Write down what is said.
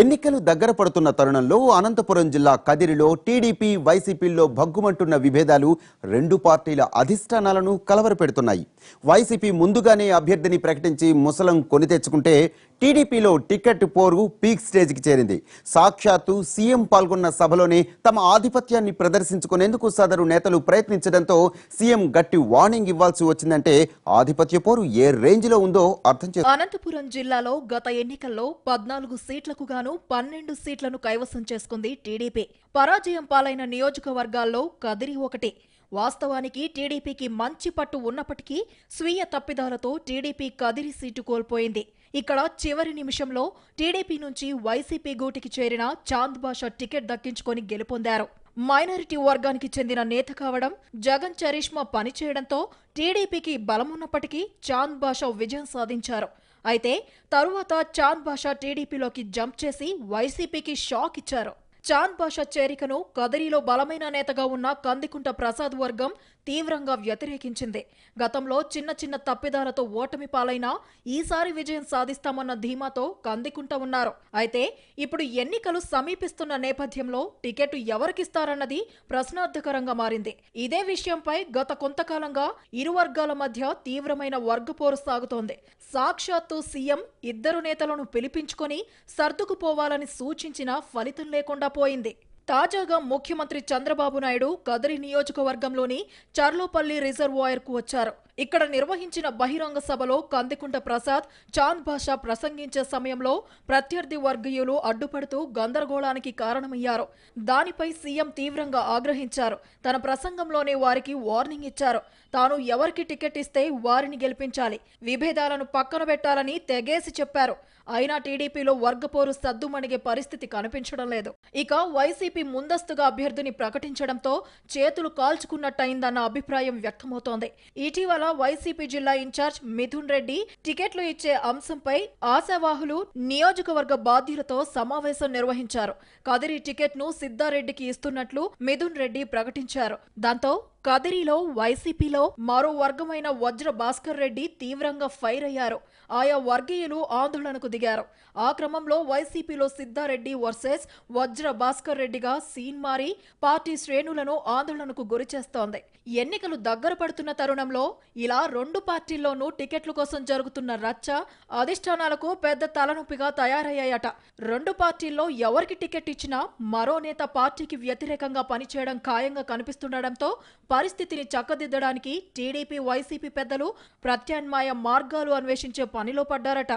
ఎన్నికలు దగ్గర పడుతున్న తరుణంలో అనంతపురం జిల్లా కదిరిలో టీడీపీ వైసీపీల్లో భగ్గుమంటున్న విభేదాలు రెండు పార్టీల అధిష్టానాలను కలవరపెడుతున్నాయి. వైసీపీ ముందుగానే అభ్యర్థిని ప్రకటించి ముసలం కొని తెచ్చుకుంటే టీడీపీలో టికెట్ పోరు పీక్ స్టేజ్కి చేరింది. సాక్షాత్తు సీఎం పాల్గొన్న సభలోనే తమ ఆధిపత్యాన్ని ప్రదర్శించుకునేందుకు సదరు నేతలు ప్రయత్నించడంతో సీఎం గట్టి వార్నింగ్ ఇవ్వాల్సి వచ్చిందంటే ఆధిపత్య పోరు ఏ రేంజ్లో ఉందో అర్థం చేస్తుంది అనంతపురం జిల్లాలో గత ఎన్నికల్లో పద్నాలుగు సీట్లకు గాను పన్నెండు సీట్లను కైవసం చేసుకుంది టీడీపీ. పరాజయం పాలైన నియోజకవర్గాల్లో కదిరి ఒకటి. వాస్తవానికి టీడీపీకి మంచి పట్టు ఉన్నప్పటికీ స్వీయ తప్పిదాలతో టీడీపీ కదిరి సీటు కోల్పోయింది. ఇక్కడ చివరి నిమిషంలో టీడీపీ నుంచి వైసీపీ గూటికి చేరిన చాంద్ బాషా టికెట్ దక్కించుకొని గెలుపొందారు. మైనారిటీ వర్గానికి చెందిన నేత కావడం జగన్ చరిష్మా పనిచేయడంతో టీడీపీకి బలమున్నప్పటికీ చాంద్ బాషా విజయం సాధించారు. అయితే తరువాత చాంద్ బాషా టీడీపీలోకి జంప్ చేసి వైసీపీకి షాక్ ఇచ్చారు. చాంద్ బాషా చేరికను కదిరిలో బలమైన నేతగా ఉన్న కందికుంట ప్రసాద్ వర్గం తీవ్రంగా వ్యతిరేకించింది. గతంలో చిన్న చిన్న తప్పిదాలతో ఓటమి పాలైనా ఈసారి విజయం సాధిస్తామన్న ధీమాతో కందికుంట ఉన్నారు. అయితే ఇప్పుడు ఎన్నికలు సమీపిస్తున్న నేపథ్యంలో టికెట్ ఎవరికిస్తారన్నది ప్రశ్నార్థకరంగా మారింది. ఇదే విషయంపై గత కొంతకాలంగా ఇరు వర్గాల మధ్య తీవ్రమైన వర్గపోరు సాగుతోంది. సాక్షాత్తు సీఎం ఇద్దరు నేతలను పిలిపించుకొని సర్దుకుపోవాలని సూచించినా ఫలితం లేకుండా పోయింది. తాజాగా ముఖ్యమంత్రి చంద్రబాబు నాయుడు కదరి నియోజకవర్గంలోని చర్లోపల్లి రిజర్వాయర్కు వచ్చారు. ఇక్కడ నిర్వహించిన బహిరంగ సభలో కందికుంట ప్రసాద్ చాంద్ భాష ప్రసంగించే సమయంలో ప్రత్యర్థి వర్గీయులు అడ్డుపడుతూ గందరగోళానికి కారణమయ్యారు. దానిపై సీఎం తీవ్రంగా ఆగ్రహించారు. తన ప్రసంగంలోనే వారికి వార్నింగ్ ఇచ్చారు. తాను ఎవరికి టికెట్ ఇస్తే వారిని గెలిపించాలి. విభేదాలను పక్కన పెట్టాలని తెగేసి చెప్పారు. అయినా టీడీపీలో వర్గపోరు సద్దుమణిగే పరిస్థితి కనిపించడం లేదు. ఇక వైసీపీ ముందస్తుగా అభ్యర్థిని ప్రకటించడంతో చేతులు కాల్చుకున్నట్టయిందన్న అభిప్రాయం వ్యక్తమవుతోంది. ఇటీవల వైసీపీ జిల్లా ఇన్ఛార్జ్ మిథున్ రెడ్డి టికెట్లు ఇచ్చే అంశంపై ఆశావాహులు నియోజకవర్గ బాధ్యులతో సమావేశం నిర్వహించారు. కదిరి టికెట్ను సిద్ధారెడ్డికి ఇస్తున్నట్లు మిథున్ రెడ్డి ప్రకటించారు. దాంతో కదిరిలో వైసీపీలో మరో వర్గమైన వజ్ర భాస్కర్ రెడ్డి తీవ్రంగా ఫైర్ అయ్యారు. ఆయా వర్గీయులు ఆందోళనకు దిగారు. ఆ క్రమంలో వైసీపీలో సిద్ధారెడ్డి వర్సెస్ వజ్ర భాస్కర్ రెడ్డిగా సీన్ మారి పార్టీ శ్రేణులను ఆందోళనకు గురిచేస్తోంది ఎన్నికలు దగ్గర పడుతున్న తరుణంలో ఇలా రెండు పార్టీల్లోనూ టికెట్ల కోసం జరుగుతున్న రచ్చ అధిష్టానాలకు పెద్ద తలనొప్పిగా తయారయ్యాయట. రెండు పార్టీల్లో ఎవరికి టికెట్ ఇచ్చినా మరో నేత పార్టీకి వ్యతిరేకంగా పనిచేయడం ఖాయంగా కనిపిస్తుండటంతో పరిస్థితిని చక్కదిద్దడానికి టీడీపీ వైసీపీ పెద్దలు ప్రత్యామ్నాయ మార్గాలు అన్వేషించే పనిలో పడ్డారట.